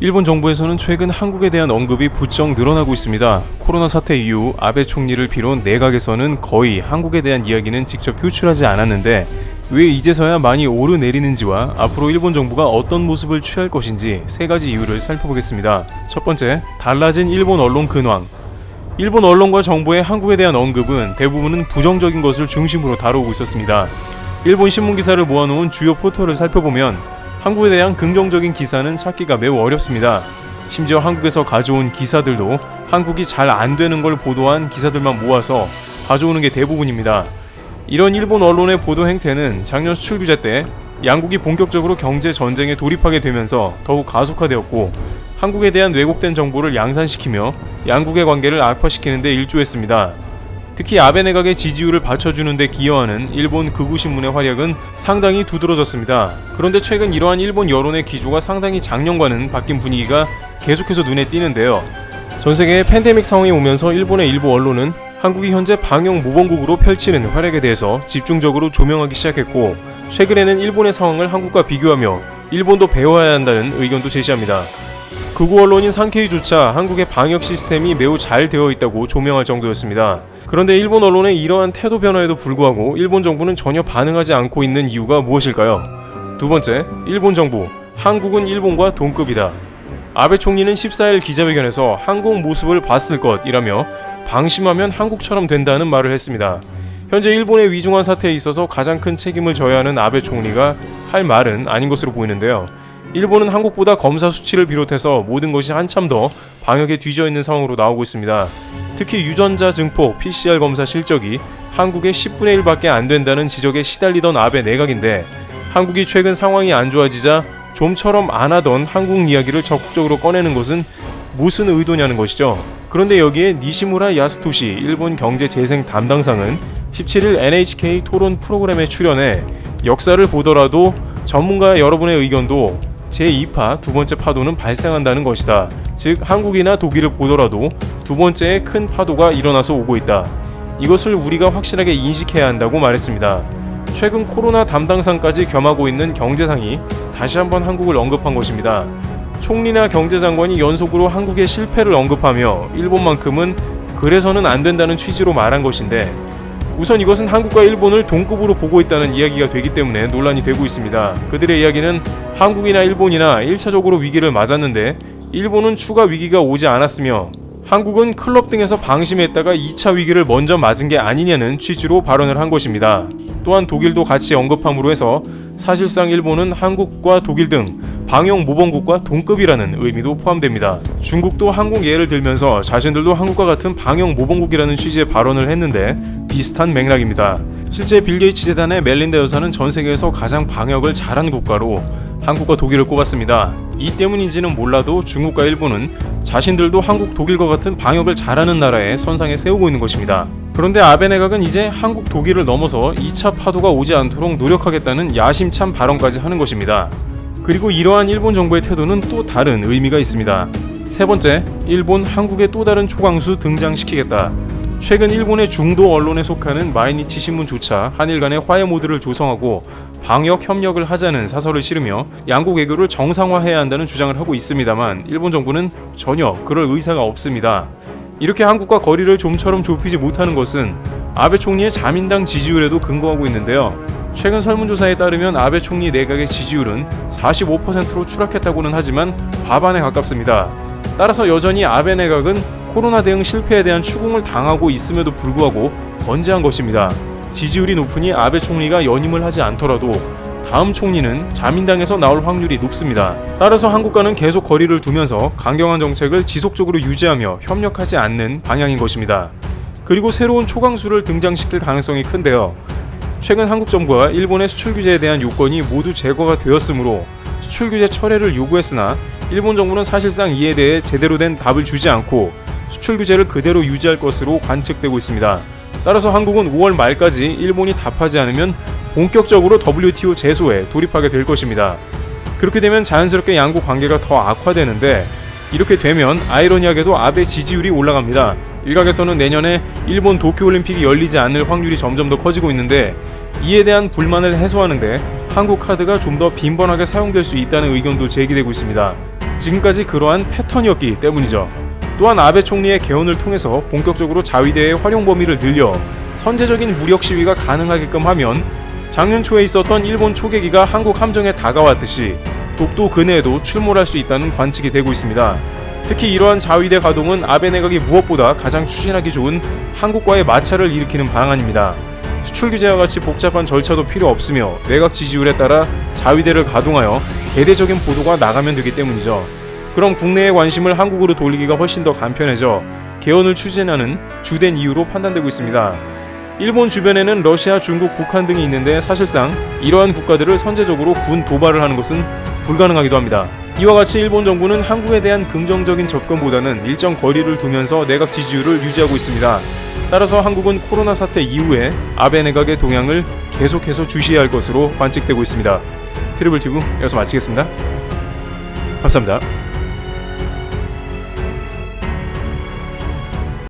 일본 정부에서는 최근 한국에 대한 언급이 부쩍 늘어나고 있습니다. 코로나 사태 이후 아베 총리를 비롯 내각에서는 거의 한국에 대한 이야기는 직접 표출하지 않았는데 왜 이제서야 많이 오르내리는지와 앞으로 일본 정부가 어떤 모습을 취할 것인지 세 가지 이유를 살펴보겠습니다. 첫 번째, 달라진 일본 언론 근황. 일본 언론과 정부의 한국에 대한 언급은 대부분은 부정적인 것을 중심으로 다루고 있었습니다. 일본 신문 기사를 모아놓은 주요 포털을 살펴보면 한국에 대한 긍정적인 기사는 찾기가 매우 어렵습니다. 심지어 한국에서 가져온 기사들도 한국이 잘 안 되는 걸 보도한 기사들만 모아서 가져오는 게 대부분입니다. 이런 일본 언론의 보도 행태는 작년 수출 규제 때 양국이 본격적으로 경제 전쟁에 돌입하게 되면서 더욱 가속화되었고 한국에 대한 왜곡된 정보를 양산시키며 양국의 관계를 악화시키는 데 일조했습니다. 특히 아베 내각의 지지율을 받쳐주는 데 기여하는 일본 극우 신문의 활약은 상당히 두드러졌습니다. 그런데 최근 이러한 일본 여론의 기조가 상당히 작년과는 바뀐 분위기가 계속해서 눈에 띄는데요. 전 세계에 팬데믹 상황이 오면서 일본의 일부 언론은 한국이 현재 방역 모범국으로 펼치는 활약에 대해서 집중적으로 조명하기 시작했고 최근에는 일본의 상황을 한국과 비교하며 일본도 배워야 한다는 의견도 제시합니다. 극우 언론인 산케이조차 한국의 방역 시스템이 매우 잘 되어 있다고 조명할 정도였습니다. 그런데 일본 언론의 이러한 태도 변화에도 불구하고 일본 정부는 전혀 반응하지 않고 있는 이유가 무엇일까요? 두 번째, 일본 정부. 한국은 일본과 동급이다. 아베 총리는 14일 기자회견에서 한국 모습을 봤을 것이라며 방심하면 한국처럼 된다는 말을 했습니다. 현재 일본의 위중한 사태에 있어서 가장 큰 책임을 져야 하는 아베 총리가 할 말은 아닌 것으로 보이는데요. 일본은 한국보다 검사 수치를 비롯해서 모든 것이 한참 더 방역에 뒤져 있는 상황으로 나오고 있습니다. 특히 유전자 증폭 PCR 검사 실적이 한국의 10분의 1밖에 안 된다는 지적에 시달리던 아베 내각인데 한국이 최근 상황이 안 좋아지자 좀처럼 안 하던 한국 이야기를 적극적으로 꺼내는 것은 무슨 의도냐는 것이죠. 그런데 여기에 니시무라 야스토시 일본 경제재생 담당상은 17일 NHK 토론 프로그램에 출연해 역사를 보더라도 전문가 여러분의 의견도 제2파 두 번째 파도는 발생한다는 것이다. 즉 한국이나 독일을 보더라도 두 번째의 큰 파도가 일어나서 오고 있다. 이것을 우리가 확실하게 인식해야 한다고 말했습니다. 최근 코로나 담당상까지 겸하고 있는 경제상이 다시 한번 한국을 언급한 것입니다. 총리나 경제장관이 연속으로 한국의 실패를 언급하며 일본만큼은 그래서는 안 된다는 취지로 말한 것인데 우선 이것은 한국과 일본을 동급으로 보고 있다는 이야기가 되기 때문에 논란이 되고 있습니다. 그들의 이야기는 한국이나 일본이나 1차적으로 위기를 맞았는데 일본은 추가 위기가 오지 않았으며 한국은 클럽 등에서 방심했다가 2차 위기를 먼저 맞은 게 아니냐는 취지로 발언을 한 것입니다. 또한 독일도 같이 언급함으로 해서 사실상 일본은 한국과 독일 등 방역 모범국과 동급이라는 의미도 포함됩니다. 중국도 한국 예를 들면서 자신들도 한국과 같은 방역 모범국이라는 취지의 발언을 했는데 비슷한 맥락입니다. 실제 빌 게이츠 재단의 멜린다 여사는 전 세계에서 가장 방역을 잘한 국가로 한국과 독일을 꼽았습니다. 이 때문인지는 몰라도 중국과 일본은 자신들도 한국, 독일과 같은 방역을 잘하는 나라의 선상에 세우고 있는 것입니다. 그런데 아베 내각은 이제 한국, 독일을 넘어서 2차 파도가 오지 않도록 노력하겠다는 야심찬 발언까지 하는 것입니다. 그리고 이러한 일본 정부의 태도는 또 다른 의미가 있습니다. 세 번째, 일본 한국의 또 다른 초강수 등장시키겠다. 최근 일본의 중도 언론에 속하는 마이니치 신문조차 한일 간의 화해 모드를 조성하고 방역 협력을 하자는 사설을 실으며 양국 외교를 정상화해야 한다는 주장을 하고 있습니다만 일본 정부는 전혀 그럴 의사가 없습니다. 이렇게 한국과 거리를 좀처럼 좁히지 못하는 것은 아베 총리의 자민당 지지율에도 근거하고 있는데요. 최근 설문조사에 따르면 아베 총리 내각의 지지율은 45%로 추락했다고는 하지만 과반에 가깝습니다. 따라서 여전히 아베 내각은 코로나 대응 실패에 대한 추궁을 당하고 있음에도 불구하고 건재한 것입니다. 지지율이 높으니 아베 총리가 연임을 하지 않더라도 다음 총리는 자민당에서 나올 확률이 높습니다. 따라서 한국과는 계속 거리를 두면서 강경한 정책을 지속적으로 유지하며 협력하지 않는 방향인 것입니다. 그리고 새로운 초강수를 등장시킬 가능성이 큰데요. 최근 한국 정부와 일본의 수출 규제에 대한 요건이 모두 제거가 되었으므로 수출 규제 철회를 요구했으나 일본 정부는 사실상 이에 대해 제대로 된 답을 주지 않고 수출 규제를 그대로 유지할 것으로 관측되고 있습니다. 따라서 한국은 5월 말까지 일본이 답하지 않으면 본격적으로 WTO 제소에 돌입하게 될 것입니다. 그렇게 되면 자연스럽게 양국 관계가 더 악화되는데 이렇게 되면 아이러니하게도 아베 지지율이 올라갑니다. 일각에서는 내년에 일본 도쿄올림픽이 열리지 않을 확률이 점점 더 커지고 있는데 이에 대한 불만을 해소하는데 한국 카드가 좀 더 빈번하게 사용될 수 있다는 의견도 제기되고 있습니다. 지금까지 그러한 패턴이었기 때문이죠. 또한 아베 총리의 개헌을 통해서 본격적으로 자위대의 활용 범위를 늘려 선제적인 무력 시위가 가능하게끔 하면 작년 초에 있었던 일본 초계기가 한국 함정에 다가왔듯이 독도 근해에도 출몰할 수 있다는 관측이 되고 있습니다. 특히 이러한 자위대 가동은 아베 내각이 무엇보다 가장 추진하기 좋은 한국과의 마찰을 일으키는 방안입니다. 수출 규제와 같이 복잡한 절차도 필요 없으며 내각 지지율에 따라 자위대를 가동하여 대대적인 보도가 나가면 되기 때문이죠. 그럼 국내의 관심을 한국으로 돌리기가 훨씬 더 간편해져 개헌을 추진하는 주된 이유로 판단되고 있습니다. 일본 주변에는 러시아, 중국, 북한 등이 있는데 사실상 이러한 국가들을 선제적으로 군 도발을 하는 것은 불가능하기도 합니다. 이와 같이 일본 정부는 한국에 대한 긍정적인 접근보다는 일정 거리를 두면서 내각 지지율을 유지하고 있습니다. 따라서 한국은 코로나 사태 이후에 아베 내각의 동향을 계속해서 주시해야 할 것으로 관측되고 있습니다. 트리블 튜브 여기서 마치겠습니다. 감사합니다.